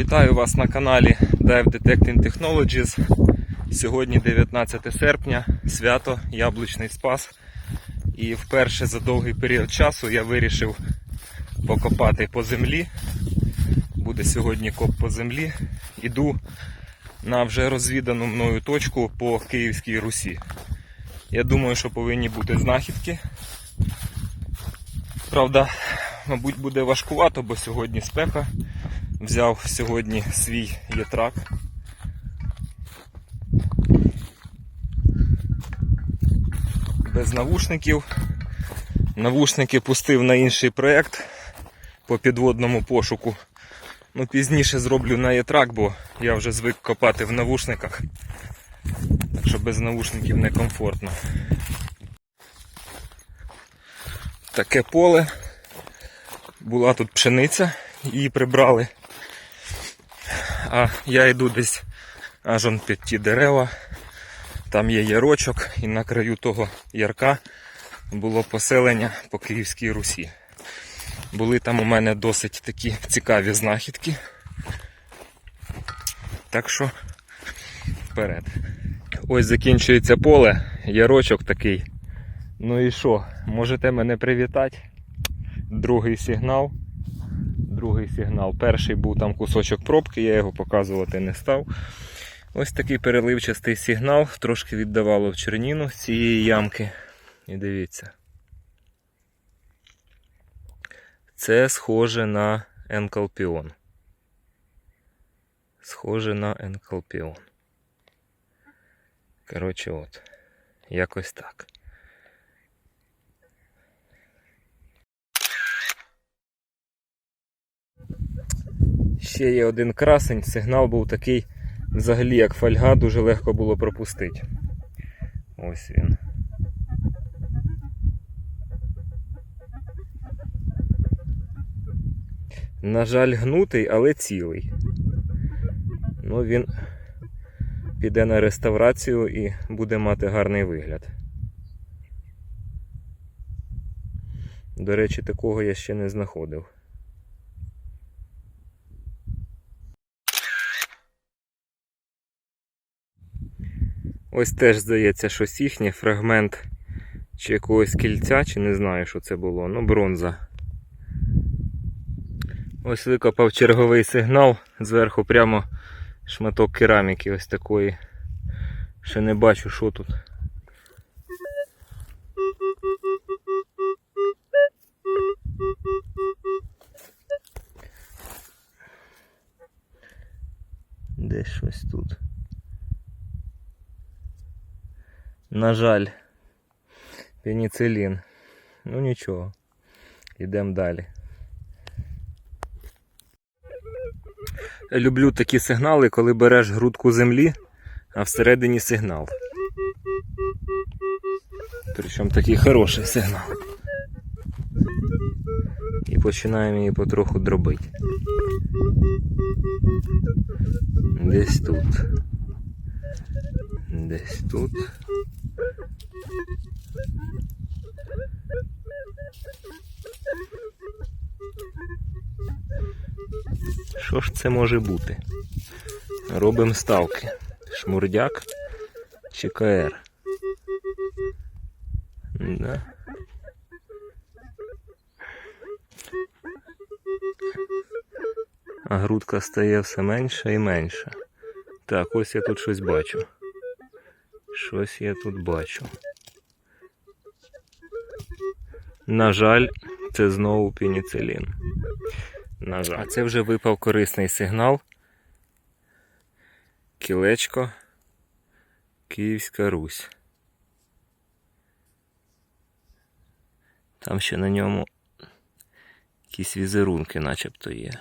Вітаю вас на каналі Dive Detecting Technologies. Сьогодні 19 серпня, свято Яблучний Спас. І вперше за довгий період часу я вирішив покопати по землі. Буде сьогодні коп по землі. Іду на вже розвідану мною точку по Київській Русі. Я думаю, що повинні бути знахідки. Правда, мабуть, буде важкувато, бо сьогодні спека. Взяв сьогодні свій єтрак. Без навушників. Навушники пустив на інший проєкт по підводному пошуку. Ну, пізніше зроблю на єтрак, бо я вже звик копати в навушниках. Так що без навушників некомфортно. Таке поле. Була тут пшениця, її прибрали. А я йду десь аж он під ті дерева. Там є ярочок, і на краю того ярка було поселення по Київській Русі. Були там у мене досить такі цікаві знахідки. Так що вперед. Ось закінчується поле, ярочок такий. Ну і що, можете мене привітати? Другий сигнал. Другий сигнал. Перший був там кусочок пробки, я його показувати не став. Ось такий переливчастий сигнал, трошки віддавало в черніну з цієї ямки. І дивіться. Це схоже на енкалпіон. Схоже на енкалпіон. Коротше, от. Якось так. Ще є один красень, сигнал був такий, взагалі як фольга, дуже легко було пропустити. Ось він. На жаль, гнутий, але цілий. Ну, він піде на реставрацію і буде мати гарний вигляд. До речі, такого я ще не знаходив. Ось теж здається, щось їхнє, фрагмент чи якогось кільця, чи не знаю, що це було. Ну, бронза. Ось викопав черговий сигнал, зверху прямо шматок кераміки ось такої. Ще не бачу, що тут. Десь щось тут. На жаль, пеніцилін. Ну нічого. Йдемо далі. Люблю такі сигнали, коли береш грудку землі, а всередині сигнал. Причому такий хороший сигнал. І починаємо її потроху дробити. Десь тут. Десь тут. Що ж це може бути? Робимо ставки. Шмурдяк чи КР. Да. А грудка стає все менша і менша. Так, ось я тут щось бачу. Щось я тут бачу. На жаль, це знову пеніцилін. На жаль. А це вже випав корисний сигнал. Кілечко. Київська Русь. Там ще на ньому якісь візерунки начебто є.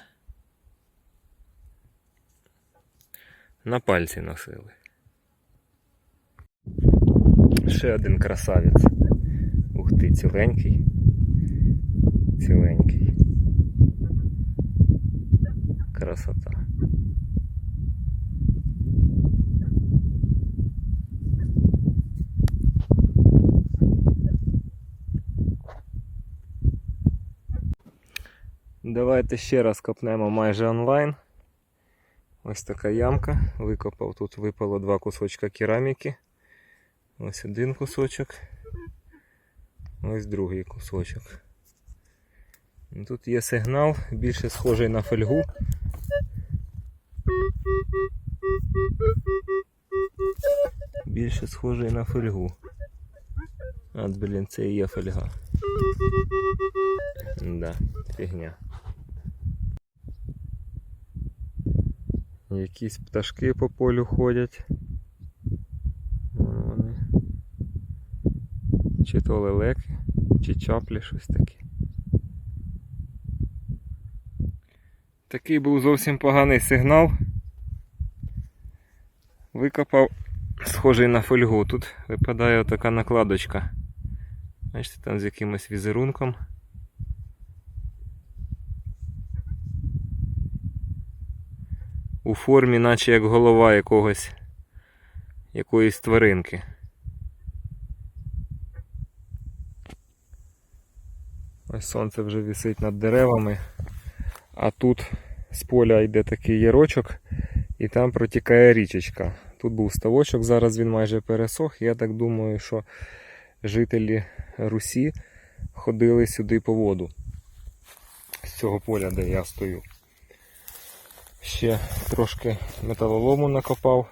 На пальці носили. Ще один красавець. Ух ти, ціленький. Ціленький. Красота. Давайте ще раз копнемо майже онлайн. Ось така ямка. Викопав, тут випало два кусочка кераміки. Ось один кусочок. Ось другий кусочок. Тут є сигнал, більше схожий на фольгу. Більше схожий на фольгу. От, блін, це і є фольга. Да, фігня. Якісь пташки по полю ходять. Вон вони. Чи то лелеки, чи чаплі, щось таке. Такий був зовсім поганий сигнал. Викопав схожий на фольгу. Тут випадає така накладочка. Бачите, там з якимось візерунком. У формі, наче як голова якогось якоїсь тваринки. Ось сонце вже висить над деревами, а тут з поля йде такий ярочок, і там протікає річечка. Тут був ставочок, зараз він майже пересох. Я так думаю, що жителі Русі ходили сюди по воду з цього поля, де я стою. Ще трошки металолому накопав.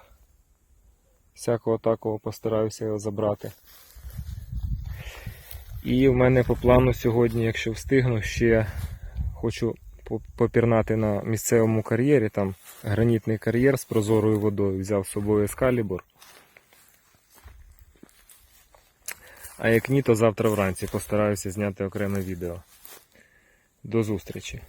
Всякого такого постараюся його забрати. І в мене по плану сьогодні, якщо встигну, ще хочу попірнати на місцевому кар'єрі. Там гранітний кар'єр з прозорою водою. Взяв з собою ескалібур. А як ні, то завтра вранці постараюся зняти окреме відео. До зустрічі!